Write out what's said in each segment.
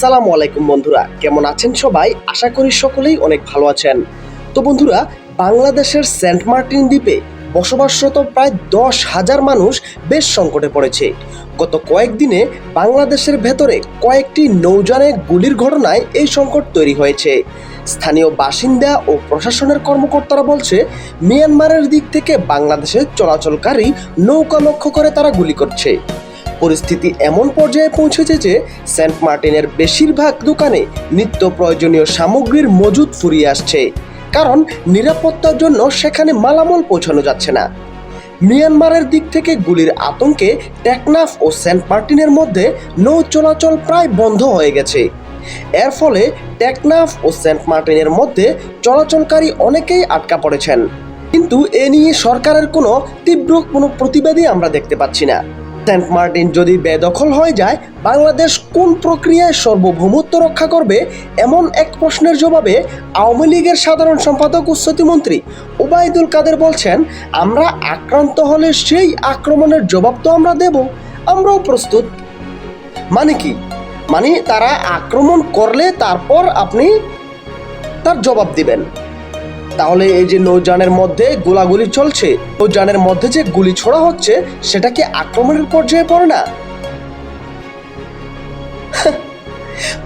আসসালামু আলাইকুম বন্ধুরা, কেমন আছেন সবাই? আশা করি সকলেই অনেক ভালো আছেন। তো বন্ধুরা, বাংলাদেশের সেন্ট মার্টিন দ্বীপে বসবাসরত প্রায় দশ হাজার মানুষ বেশ সংকটে পড়েছে। গত কয়েকদিনে বাংলাদেশের ভেতরে কয়েকটি নৌযানে গুলির ঘটনায় এই সংকট তৈরি হয়েছে। স্থানীয় বাসিন্দা ও প্রশাসনের কর্মকর্তারা বলছে, মিয়ানমারের দিক থেকে বাংলাদেশে চলাচলকারী নৌকা লক্ষ্য করে তারা গুলি করছে। পরিস্থিতি এমন পর্যায়ে পৌঁছেছে যে সেন্ট মার্টিনের বেশিরভাগ দোকানে নিত্য প্রয়োজনীয় সামগ্রীর মজুদ ফুরিয়ে আসছে। কারণ নিরাপত্তার জন্য সেখানে মালামাল পৌঁছানো যাচ্ছে না। মিয়ানমারের দিক থেকে গুলির আতঙ্কে টেকনাফ ও সেন্ট মার্টিনের মধ্যে নৌ চলাচল প্রায় বন্ধ হয়ে গেছে। এর ফলে টেকনাফ ও সেন্ট মার্টিনের মধ্যে চলাচলকারী অনেকেই আটকা পড়েছেন। কিন্তু এ নিয়ে সরকারের কোনো তীব্র কোনো প্রতিবাদই আমরা দেখতে পাচ্ছি না। সেন্ট মার্টিন যদি বেদখল হয়ে যায়, বাংলাদেশ কোন প্রক্রিয়ায় সার্বভৌমত্ব রক্ষা করবে? এমন এক প্রশ্নের জবাবে আওয়ামী লীগের সাধারণ সম্পাদক ও মন্ত্রী ওবায়দুল কাদের বলছেন, আমরা আক্রান্ত হলে সেই আক্রমণের জবাব তো আমরা দেব। আমরাও প্রস্তুত। মানে কি? মানে তারা আক্রমণ করলে তারপর আপনি তার জবাব দিবেন। তাহলে এই যে নৌযানের মধ্যে গোলাগুলি চলছে, নৌযানের মধ্যে যে গুলি ছোড়া হচ্ছে, সেটা কি আক্রমণের পর্যায়ে পড়ে না?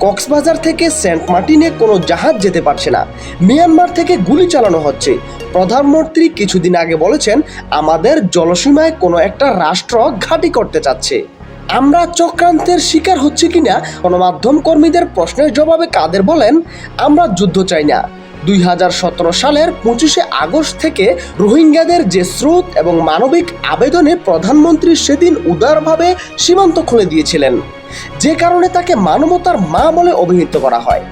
কক্সবাজার থেকে সেন্ট মার্টিনে কোনো জাহাজ যেতে পারছে না। মিয়ানমার থেকে গুলি চালানো হচ্ছে। প্রধানমন্ত্রী কিছুদিন আগে বলেছেন, আমাদের জলসীমায় কোনো একটা রাষ্ট্র ঘাঁটি করতে চাচ্ছে। আমরা চক্রান্তের শিকার হচ্ছে কিনা, গণমাধ্যম কর্মীদের প্রশ্নের জবাবে কাদের বলেন, আমরা যুদ্ধ চাই না। দুই হাজার সতেরো সালের পঁচিশে আগস্ট থেকে রোহিঙ্গাদের যে স্রোত এবং মানবিক আবেদনে প্রধানমন্ত্রী সেদিন উদারভাবে সীমান্ত খুলে দিয়েছিলেন। যে কারণে তাকে মানবতার মা বলে অভিহিত করা হয়।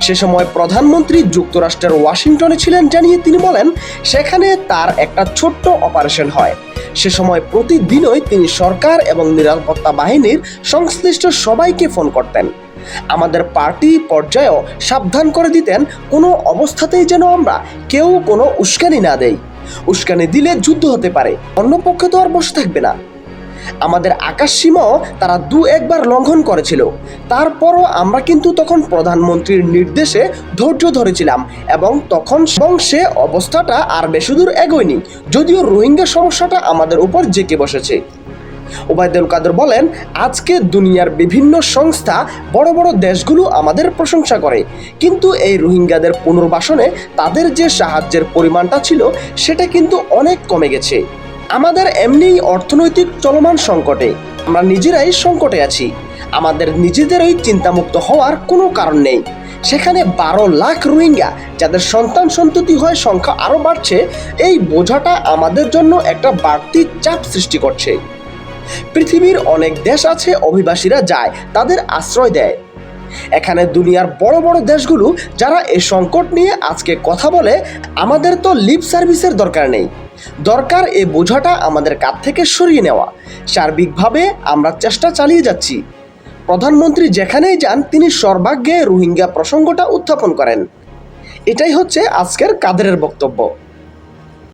সে সময় প্রধানমন্ত্রী যুক্তরাষ্ট্রের ওয়াশিংটনে ছিলেন জানিয়ে তিনি বলেন, সেখানে তার একটা ছোট্ট অপারেশন হয়। সে সময় প্রতিদিনই তিনি সরকার এবং নিরাপত্তা বাহিনীর সংশ্লিষ্ট সবাইকে ফোন করতেন। আমাদের পার্টি পর্যায়েও সাবধান করে দিতেন, কোনো অবস্থাতেই যেন আমরা কেউ কোনো উস্কানি না দেই। উস্কানি দিলে যুদ্ধ হতে পারে, অন্য পক্ষে তো আর বসে থাকবে না। আমাদের আকাশ সীমাও তারা দু একবার লঙ্ঘন করেছিল। তারপরও আমরা কিন্তু তখন প্রধানমন্ত্রীর নির্দেশে ধৈর্য ধরেছিলাম এবং তখন সে অবস্থাটা আর বেশি দূর এগোয়নি, যদিও রোহিঙ্গা সমস্যাটা আমাদের উপর জেঁকে বসেছে। ওবায়দুল কাদের বলেন, আজকে দুনিয়ার বিভিন্ন সংস্থা বড় বড় দেশগুলো আমাদের প্রশংসা করে। কিন্তু এই রোহিঙ্গাদের পুনর্বাসনে তাদের যে সাহায্যের পরিমাণটা ছিল, সেটা কিন্তু অনেক কমে গেছে। আমাদের এমনিই অর্থনৈতিক চলমান সংকটে। আমরা নিজেরাই সংকটে আছি। আমাদের নিজেদেরই চিন্তামুক্ত হওয়ার কোনো কারণ নেই। সেখানে বারো লাখ রোহিঙ্গা, যাদের সন্তান সন্ততি হয় সংখ্যা আরও বাড়ছে, এই বোঝাটা আমাদের জন্য একটা বাড়তি চাপ সৃষ্টি করছে। পৃথিবীর অনেক দেশ আছে, অভিবাসীরা যায়, তাদের আশ্রয় দেয়। এখানে দুনিয়ার বড় বড় দেশগুলো, যারা এই সংকট নিয়ে আজকে কথা বলে, আমাদের তো লিপ সার্ভিসের দরকার নেই। দরকার এই বোঝাটা আমাদের কাছ থেকে সরিয়ে নেওয়া। সার্বিকভাবে আমরা চেষ্টা চালিয়ে যাচ্ছি। প্রধানমন্ত্রী যেখানেই যান, তিনি সর্বাগ্যে রোহিঙ্গা প্রসঙ্গটা উত্থাপন করেন। এটাই হচ্ছে আজকের কাদেরের বক্তব্য।